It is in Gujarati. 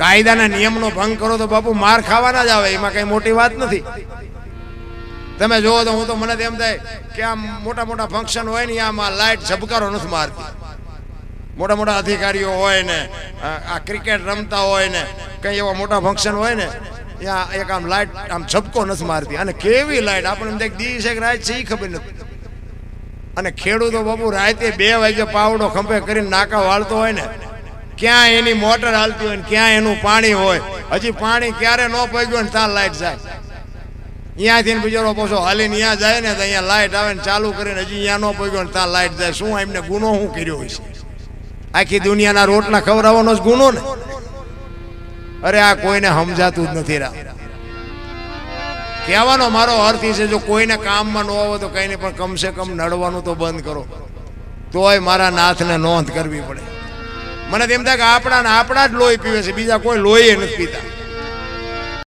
કાયદાના નિયમનો ભંગ કરો તો બાપુ માર ખાવાના જ આવે, એમાં કઈ મોટી વાત નથી. તમે જોવો તો હું તો મને એમ થાય કે આમ મોટા મોટા ફંક્શન હોય ને, આમાં લાઈટ ઝબકારો નથી મારતી. મોટા મોટા અધિકારીઓ હોય ને, આ ક્રિકેટ રમતા હોય ને, કઈ એવા મોટા ફંક્શન હોય ને, ત્યાં એક આમ લાઈટ આમ ઝબકો નથી મારતી. અને કેવી લાઈટ આપણને દી છે કે રાત છે ખબર નથી. અને ખેડૂતો બાપુ રાતે બે વાગે પાવડો ખંભે કરીને નાકા વાળતો હોય ને ક્યાં એની મોટર હાલતી હોય ક્યાં એનું પાણી હોય? હજી પાણી ક્યારે ન પગ્યું ને ત્યાં લાઈટ જાય. અહીંયાથી બિચારો પાછો હાલીને અહીંયા જાય ને તો અહીંયા લાઈટ આવે ને ચાલુ કરીને હજી અહીંયા ન પગ્યો ને ત્યાં લાઈટ જાય. શું એમને ગુનો શું કર્યો હોય આખી દુનિયાના રોટલા ખવડાવવાનો જ ગુનો ને? અરે આ કોઈને સમજાતું જ નથી રા. કહેવાનો મારો અર્થ છે, જો કોઈને કામમાં ન આવો તો કંઈને નહીં, પણ કમસે કમ નડવાનું તો બંધ કરો. તોય મારા નાથને નોંધ કરવી પડે. મને તેમ થાય કે આપણા ને આપણા જ લોહી પીવે છે, બીજા કોઈ લોહી નથી પીતા.